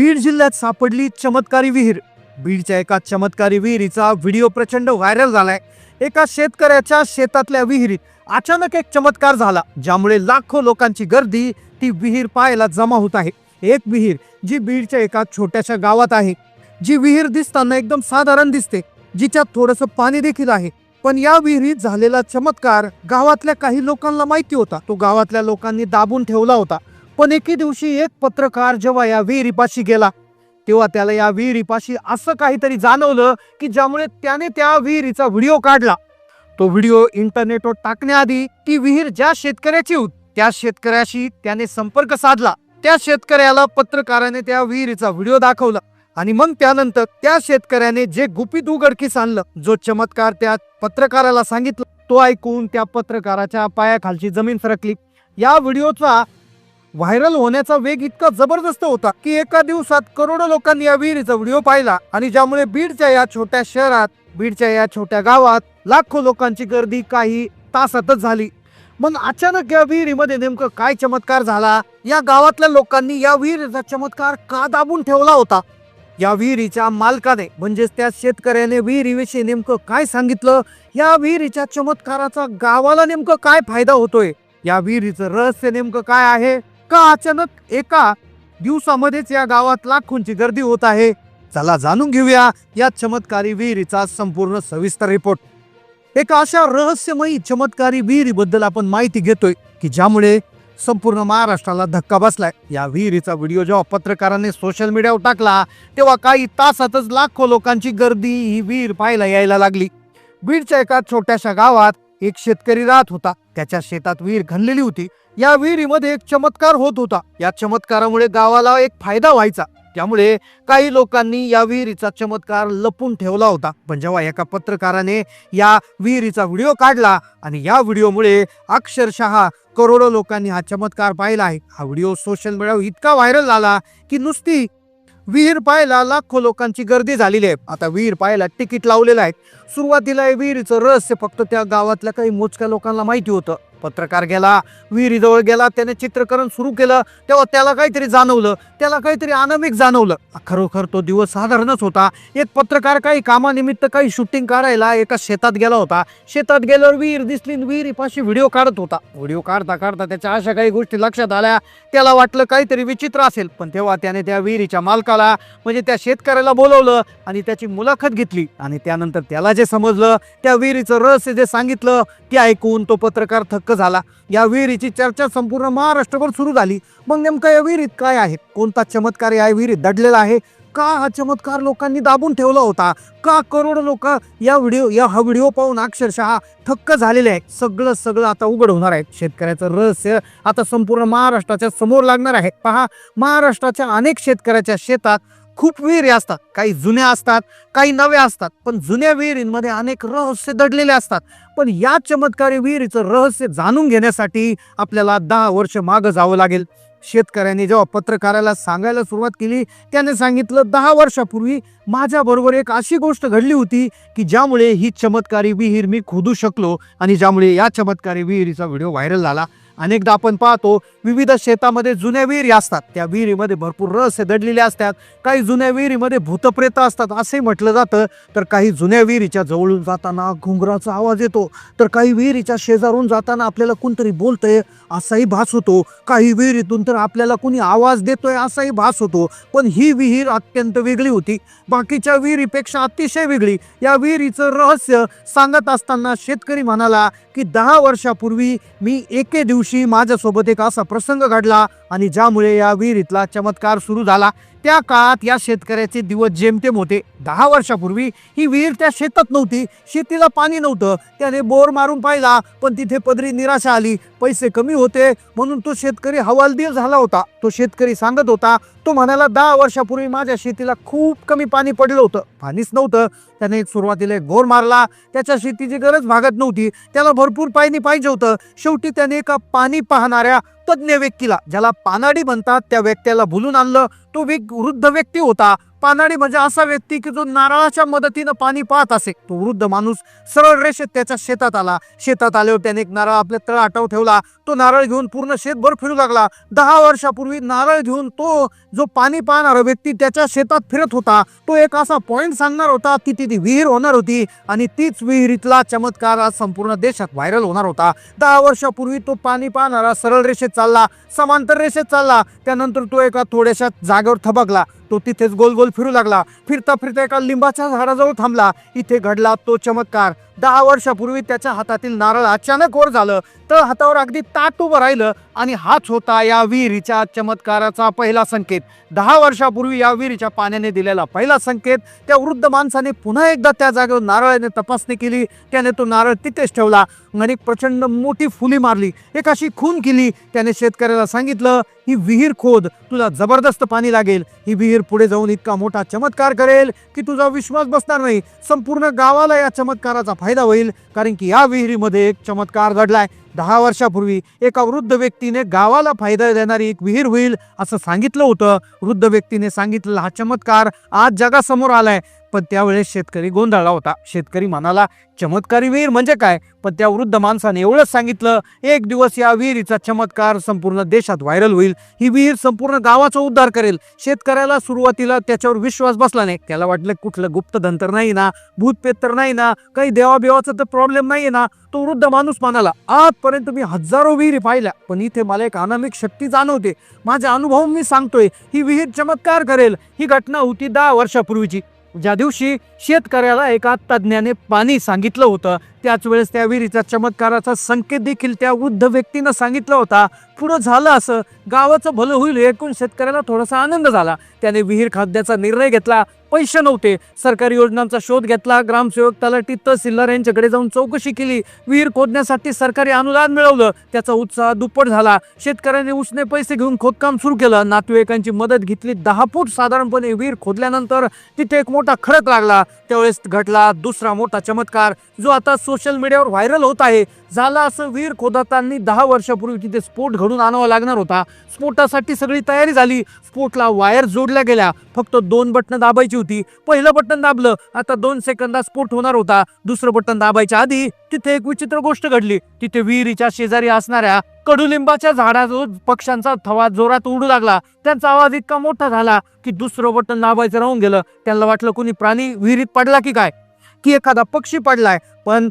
बीड जिल्ह्यात सापडली चमत्कारी विहीर. बीडच्या एका चमत्कारी विहिरीचा व्हिडिओ प्रचंड व्हायरल झालाय. एका शेतकऱ्याच्या शेतातल्या विहिरीत अचानक एक चमत्कार झाला ज्यामुळे लाखो लोकांची गर्दी ती विहीर पाहायला जमा होत आहे. एक विहीर जी बीडच्या एका छोट्याशा गावात आहे. जी विहीर दिसताना एकदम साधारण दिसते जिच्यात थोडंसं पाणी देखील आहे. पण या विहिरीत झालेला चमत्कार गावातल्या काही लोकांना माहिती होता. तो गावातल्या लोकांनी दाबून ठेवला होता. पण एके दिवशी एक पत्रकार जेव्हा या विहिरीपाशी गेला तेव्हा त्याला या विहिरीपाशी असं काहीतरी जाणवलं की ज्यामुळे त्याने त्या विहिरीचा व्हिडिओ काढला. तो व्हिडिओ इंटरनेटवर टाकण्याआधी ती विहीर ज्या शेतकऱ्याची होती त्या शेतकऱ्याशी त्याने संपर्क साधला. त्या शेतकऱ्याला पत्रकाराने त्या विहिरीचा व्हिडिओ दाखवला आणि मग त्यानंतर त्या शेतकऱ्याने जे गुपित उघडकीस आणलं जो चमत्कार त्या पत्रकाराला सांगितलं तो ऐकून त्या पत्रकाराच्या पायाखालची जमीन सरकली. या व्हिडिओचा व्हायरल होण्याचा वेग इतका जबरदस्त होता की एका दिवसात करोडो लोकांनी या विहिरीचा व्हिडिओ पाहिला आणि ज्यामुळे बीडच्या या छोट्या शहरात बीडच्या या छोट्या गावात लाखो लोकांची गर्दी काही तासातच झाली. मग अचानक या विहिरीमध्ये नेमकं काय चमत्कार झाला? या गावातल्या लोकांनी या विहिरीचा चमत्कार का दाबून ठेवला होता? या विहिरीच्या मालकाने म्हणजेच त्या शेतकऱ्याने विहिरीविषयी नेमकं काय सांगितलं? या विहिरीच्या चमत्काराचा गावाला नेमकं काय फायदा होतोय? या विहिरीचं रहस्य नेमकं काय आहे? का अचानक एका दिवसामध्येच या गावात लाखोंची गर्दी होत आहे. चला जाणून घेऊया या चमत्कारी विहिरीचा संपूर्ण सविस्तर रिपोर्ट. एका अशा रहस्यमयी चमत्कारी विहिरीबद्दल आपण माहिती घेतोय की ज्यामुळे संपूर्ण महाराष्ट्राला धक्का बसलाय. या विहिरीचा व्हिडिओ जेव्हा पत्रकारांनी सोशल मीडियावर टाकला तेव्हा काही तासातच लाखो लोकांची गर्दी ही विहीर पाहायला यायला लागली. बीडच्या एका छोट्याशा गावात एक शेतकरी राहत होता. त्याच्या शेतात विहीर खणलेली होती. या विहिरीमध्ये एक चमत्कार होत होता. या चमत्कारामुळे गावाला एक फायदा व्हायचा. त्यामुळे काही लोकांनी या विहिरीचा चमत्कार लपून ठेवला होता. पण जेव्हा एका पत्रकाराने या विहिरीचा व्हिडिओ काढला आणि या व्हिडिओमुळे अक्षरशः करोडो लोकांनी हा चमत्कार पाहिला आहे. हा व्हिडिओ सोशल मीडियावर इतका व्हायरल झाला की नुसती विहीर पाहायला लाखो लोकांची गर्दी झालेली आहे. आता विहीर पाहायला तिकीट लावलेलं आहे. सुरुवातीला विहिरीचं रहस्य फक्त त्या गावातल्या काही मोजक्या लोकांना माहिती होतं. पत्रकार गेला विहिरीजवळ गेला त्याने चित्रकरण सुरू केलं तेव्हा त्याला काहीतरी जाणवलं त्याला काहीतरी अनामिक जाणवलं. खरोखर तो दिवस साधारणच होता. एक पत्रकार काही कामानिमित्त काही शूटिंग करायला एका शेतात गेला होता. शेतात गेल्यावर विहीर दिसली आणि विहिरीपाशी व्हिडिओ काढत होता. व्हिडिओ काढता काढता त्याच्या अशा काही गोष्टी लक्षात आल्या. त्याला वाटलं काहीतरी विचित्र असेल पण तेव्हा त्याने त्या विहिरीच्या मालकाला म्हणजे त्या शेतकऱ्याला बोलवलं आणि त्याची मुलाखत घेतली. आणि त्यानंतर त्याला जे समजलं त्या विहिरीचं रहस्य जे सांगितलं ते ऐकून तो पत्रकार थक्क झाला. या विहिरीची चर्चा संपूर्ण महाराष्ट्रभर सुरू झाली. मग नेमकं या विहिरीत काय आहे? कोणता चमत्कार या विहिरीत दडलेला आहे? का हा चमत्कार लोकांनी दाबून ठेवला होता? का करोडो लोक या व्हिडिओ या हा व्हिडिओ पाहून अक्षरशः थक्क झालेले आहेत? सगळं सगळं आता उघड होणार आहे. शेतकऱ्याचं रहस्य आता संपूर्ण महाराष्ट्राच्या समोर लागणार आहे. पहा महाराष्ट्राच्या अनेक शेतकऱ्याच्या शेतात खूप विहिरी असतात. काही जुन्या असतात काही नव्या असतात. पण जुन्या विहिरींमध्ये अनेक रहस्य दडलेले असतात. पण या चमत्कारी विहिरीचं रहस्य जाणून घेण्यासाठी आपल्याला दहा वर्ष मागं जावं लागेल. शेतकऱ्यांनी जेव्हा पत्रकाराला सांगायला सुरुवात केली त्याने सांगितलं दहा वर्षापूर्वी माझ्याबरोबर एक अशी गोष्ट घडली होती की ज्यामुळे ही चमत्कारी विहीर मी खोदू शकलो आणि ज्यामुळे या चमत्कारी विहिरीचा व्हिडिओ व्हायरल झाला. अनेकदा आपण पाहतो विविध शेतामध्ये जुन्या विहिरी असतात. त्या विहिरीमध्ये भरपूर रहस्य दडलेले असतात. काही जुन्या विहिरीमध्ये भूतप्रेत असतात असंही म्हटलं जातं. तर काही जुन्या विहिरीच्या जवळून जाताना घुंगराचा आवाज येतो. तर काही विहिरीच्या शेजारून जाताना आपल्याला कोणतरी बोलतंय असाही भास होतो. काही विहिरीतून तर आपल्याला कोणी आवाज देतोय असाही भास होतो. पण ही विहीर अत्यंत वेगळी होती. बाकीच्या विहिरीपेक्षा अतिशय वेगळी. या विहिरीचं रहस्य सांगत असताना शेतकरी म्हणाला की दहा वर्षापूर्वी मी एके दिवशी माझ्यासोबत एक असा प्रसंग घडला. आणि ज्यामुळे या विहिरीतला चमत्कार सुरू झाला त्या काळात या शेतकऱ्याचे दिवस जेमतेम होते. दहा वर्षापूर्वी ही विहीर त्या शेतात नव्हती शेतीला पाणी नव्हतं. त्याने बोर मारून पाहिला पण तिथे पदरी निराशा आली. पैसे कमी होते म्हणून तो शेतकरी हवालदिल झाला होता. तो शेतकरी सांगत होता तो म्हणाला दहा वर्षापूर्वी माझ्या शेतीला खूप कमी पाणी पडलं होतं. पाणीच नव्हतं. त्याने एक सुरुवातीला एक बोर मारला. त्याच्या शेतीची गरज भागत नव्हती. त्याला भरपूर पाणी पाहिजे होतं. शेवटी त्याने एका पाणी पाहणाऱ्या तज्ज्ञ व्यक्तीला ज्याला पानाडी म्हणतात त्या व्यक्तीला भुलून आणलं तो वृद्ध व्यक्ती होता. पानाडी म्हणजे असा व्यक्ती की जो नारळाच्या मदतीनं पाणी पाहत असे. तो वृद्ध माणूस सरळ रेषेत त्याच्या शेतात आला. शेतात आल्यावर त्याने एक नारळ आपल्या तळ आटव ठेवला. तो नारळ घेऊन पूर्ण शेतभर फिरू लागला. दहा वर्षापूर्वी नारळ घेऊन तो जो पाणी पाहणारा व्यक्ती त्याच्या शेतात फिरत होता तो एक असा पॉईंट सांगणार होता की ती ती विहीर होणार होती आणि तीच विहिरीतला चमत्कार आज संपूर्ण देशात व्हायरल होणार होता. दहा वर्षापूर्वी तो पाणी पाहणारा सरळ रेषेत चालला समांतर रेषेत चालला. त्यानंतर तो एका थोड्याशा जागेवर थबकला. तो तिथेच गोल गोल फिरू लागला. फिरता फिरता एका लिंबाच्या झाडाजवळ थांबला. इथे घडला तो चमत्कार. दहा वर्षापूर्वी त्याच्या हातातील नारळ अचानक वर झालं तर हातावर अगदी ताट उभं राहिलं आणि हाच होता या विहिरीच्या चमत्काराचा पहिला संकेत. दहा वर्षापूर्वी या विहिरीच्या पाण्याने दिलेला पहिला संकेत त्या वृद्ध माणसाने पुन्हा एकदा त्या जागेवर नारळाने तपासणी केली त्याने तो नारळ तिथेच ठेवला आणि एक प्रचंड मोठी फुली मारली. एक अशी खून केली. त्याने शेतकऱ्याला सांगितलं ही विहीर खोद तुला जबरदस्त पाणी लागेल. ही विहीर पुढे जाऊन इतका मोठा चमत्कार करेल की तुझा विश्वास बसणार नाही. संपूर्ण गावाला या चमत्काराचा फायदा फायदा होईल कारण की या विहिरीमध्ये एक चमत्कार घडलाय. दहा वर्षापूर्वी एका वृद्ध व्यक्तीने गावाला फायदा देणारी एक विहीर होईल असं सांगितलं होतं. वृद्ध व्यक्तीने सांगितलेला हा चमत्कार आज जगासमोर आलाय. पण त्यावेळेस शेतकरी गोंधळला होता. शेतकरी म्हणाला चमत्कारी विहीर म्हणजे काय? पण त्या वृद्ध माणसाने एवढंच सांगितलं एक दिवस या विहिरीचा चमत्कार संपूर्ण देशात व्हायरल होईल. ही विहीर संपूर्ण गावाचा उद्धार करेल. शेतकऱ्याला सुरुवातीला त्याच्यावर विश्वास बसला नाही. त्याला वाटलं कुठलं गुप्तधन तर नाही ना भूतपेत तर नाही ना काही देवाबिवाचा तर प्रॉब्लेम नाही ना. तो वृद्ध माणूस म्हणाला आजपर्यंत मी हजारो विहिरी पाहिल्या पण इथे मला एक अनामिक शक्ती जाणवते. माझ्या अनुभव मी सांगतोय ही विहीर चमत्कार करेल. ही घटना होती दहा वर्षापूर्वीची. ज्या दिवशी शेतकऱ्याला एका तज्ज्ञाने पाणी सांगितलं होतं. त्याच वेळेस त्या विहिरीचा चमत्काराचा संकेत देखील त्या वृद्ध व्यक्तीनं सांगितला होता. पुढं झालं असं गावाचं भलं होईल एकूण शेतकऱ्याला थोडासा आनंद झाला. त्याने विहीर खाद्याचा निर्णय घेतला. पैसे नव्हते. सरकारी योजनांचा शोध घेतला. ग्रामसेवक तलाठी तहसीलदार यांच्याकडे जाऊन चौकशी केली. विहीर खोदण्यासाठी सरकारी अनुदान मिळवलं. त्याचा उत्साह दुप्पट झाला. शेतकऱ्याने उसने पैसे घेऊन खोदकाम सुरू केलं. नातेवाईकांची मदत घेतली. दहा फूट साधारणपणे विहीर खोदल्यानंतर तिथे एक मोठा खडक लागला. त्यावेळेस घडला दुसरा मोठा चमत्कार जो आता सोशल मीडियावर व्हायरल होत आहे. झाला असं वीर खोदताना दहा वर्षापूर्वी तिथे स्फोट घडून आणावा लागणार होता. स्फोटासाठी सगळी तयारी झाली. स्फोटला वायर जोडल्या गेल्या. फक्त दोन बटणं दाबायची होती. पहिलं बटन दाबलं. आता दोन सेकंदात स्फोट होणार होता. दुसरं बटन दाबायच्या आधी तिथे एक विचित्र गोष्ट घडली. तिथे विहिरीच्या शेजारी असणाऱ्या कडुलिंबाच्या झाडाजवळ पक्ष्यांचा थवा जोरात उडू लागला. त्यांचा आवाज इतका मोठा झाला की दुसरं बटन दाबायचं राहून गेलं. त्यांना वाटलं कोणी प्राणी विहिरीत पडला की काय? की एखादा पक्षी पडलाय. पण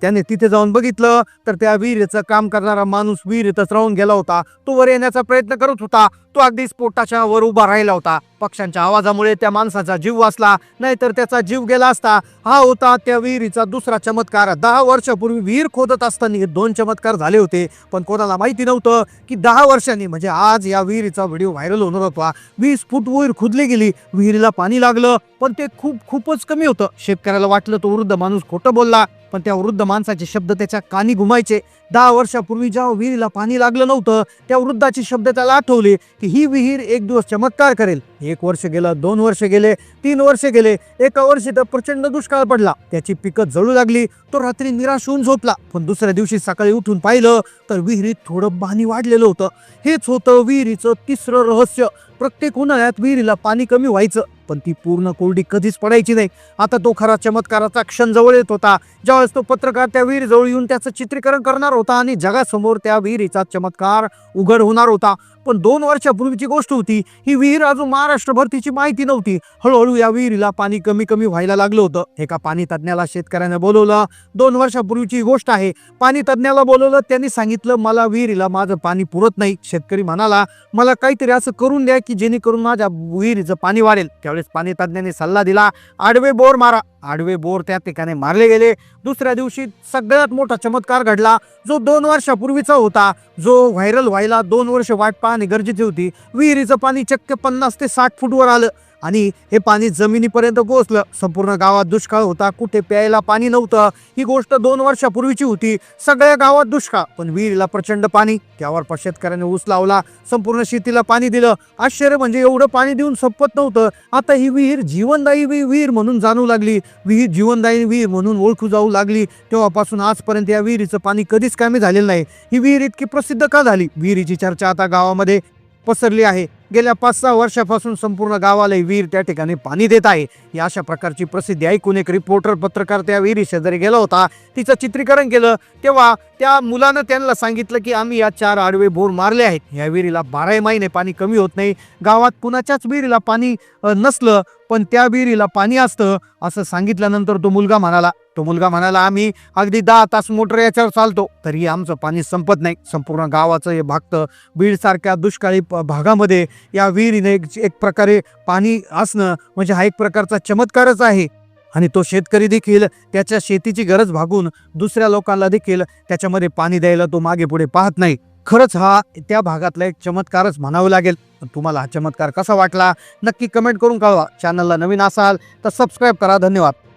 त्याने तिथे जाऊन बघितलं तर त्या विहिरीचं काम करणारा माणूस विहिरीतच राहून गेला होता. तो वर येण्याचा प्रयत्न करत होता. तो अगदी स्फोटाच्या वर उभा राहिला होता. पक्ष्यांच्या आवाजामुळे त्या माणसाचा जीव वाचला. नाहीतर त्याचा जीव गेला असता. हा होता त्या विहिरीचा दुसरा चमत्कार. दहा वर्षापूर्वी विहीर खोदत असताना हे दोन चमत्कार झाले होते. पण कोणाला माहिती नव्हतं की दहा वर्षांनी म्हणजे आज या विहिरीचा व्हिडिओ व्हायरल होणार होता. वीस फूट विहीर खोदली गेली. विहिरीला पाणी लागलं पण ते खूप खूपच कमी होतं. शेतकऱ्याला वाटलं तो वृद्ध माणूस खोटं बोलला. पण त्या वृद्ध माणसाचे शब्द त्याच्या कानी घुमायचे. दहा वर्षापूर्वी जेव्हा विहिरीला पाणी लागलं नव्हतं त्या वृद्धाचे शब्द त्याला आठवले की ही विहीर एक दिवस चमत्कार करेल. एक वर्ष गेलं दोन वर्ष गेले तीन वर्ष गेले एका वर्षी तर प्रचंड दुष्काळ पडला. त्याची पिकं जळू लागली तो रात्री निराश होऊन झोपला. पण दुसऱ्या दिवशी सकाळी उठून पाहिलं तर विहिरीत थोडं पाणी वाढलेलं होतं. हेच होतं विहिरीचं तिसरं रहस्य. प्रत्येक उन्हाळ्यात विहिरीला पाणी कमी व्हायचं पण ती पूर्ण कोरडी कधीच पडायची नाही. आता तो खरा चमत्काराचा क्षण जवळ येत होता. ज्यावेळेस तो पत्रकार त्या विहिरीजवळ येऊन त्याचं चित्रीकरण करणार होता आणि जगासमोर त्या विहिरीचा चमत्कार उघड होणार होता. पण दोन वर्षापूर्वीची गोष्ट होती ही विहीर अजून महाराष्ट्रभर तिची माहिती नव्हती. हळूहळू या विहिरीला पाणी कमी कमी व्हायला लागलं होतं. एका पाणी तज्ज्ञाला शेतकऱ्याने बोलवलं दोन वर्षापूर्वीची ही गोष्ट आहे. पाणी तज्ज्ञाला बोलवलं त्यांनी सांगितलं मला विहिरीला माझं पाणी पुरत नाही. शेतकरी म्हणाला मला काहीतरी असं करून द्या की जेणेकरून माझ्या विहिरीचं पाणी वाढेल. त्यावेळेस पाणी तज्ज्ञांनी सल्ला दिला आडवे बोर मारा. आडवे बोर त्या ठिकाणी मारले गेले. दुसऱ्या दिवशी सगळ्यात मोठा चमत्कार घडला. जो दोन वर्षापूर्वीचा होता. जो व्हायरल व्हायला दोन वर्ष वाट पाहणे गरजेची होती. विहिरीचं पाणी चक्क पन्नास ते साठ फूटवर आलं. आणि हे पाणी जमिनीपर्यंत पोहोचलं. संपूर्ण गावात दुष्काळ होता कुठे प्यायला पाणी नव्हतं. ही गोष्ट दोन वर्षापूर्वीची होती. सगळ्या गावात दुष्काळ. पण विहिरीला प्रचंड पाणी त्यावर शेतकऱ्याने ऊस लावला संपूर्ण शेतीला पाणी दिलं. आश्चर्य म्हणजे एवढं पाणी देऊन संपत नव्हतं. आता ही विहीर जीवनदायी विहीर म्हणून जाणू लागली. विहीर जीवनदायी विहीर म्हणून ओळखू जाऊ लागली. तेव्हापासून आजपर्यंत या विहिरीचं पाणी कधीच कमी झालेलं नाही. ही विहीर इतकी प्रसिद्ध का झाली? विहिरीची चर्चा आता गावामध्ये पसरली आहे. गेल्या पाच सहा वर्षापासून संपूर्ण गावाला विहीर त्या ठिकाणी पाणी देत आहे. या अशा प्रकारची प्रसिद्धी ऐकून एक रिपोर्टर पत्रकार त्या विहिरी शेजारी गेला होता. तिचं चित्रीकरण केलं. तेव्हा त्या मुलानं त्यांना सांगितलं की आम्ही या चार आडवे बोर मारले आहेत. या विहिरीला बाराही महिने पाणी कमी होत नाही. गावात कुणाच्याच विहिरीला पाणी नसलं पण त्या विहिरीला पाणी असतं असं सांगितल्यानंतर तो मुलगा म्हणाला. तो मुलगा म्हणाला आम्ही अगदी दहा तास मोटर याच्यावर चालतो तरी आमचं पाणी संपत नाही. संपूर्ण गावाचं हे भागतं. बीडसारख्या दुष्काळी भागामध्ये या विहिरीने एक एक प्रकारे पाणी असणं म्हणजे हा एक प्रकारचा चमत्कारच आहे. आणि तो शेतकरी देखील त्याच्या शेतीची गरज भागून दुसऱ्या लोकांना देखील त्याच्यामध्ये पाणी द्यायला तो मागे पुढे पाहत नाही. खरंच हा त्या भागातला एक चमत्कारच म्हणावं लागेल. तुम्हाला हा चमत्कार कसा वाटला? नक्की कमेंट करून कळवा. चॅनलला नवीन असाल तर सबस्क्राईब करा. धन्यवाद.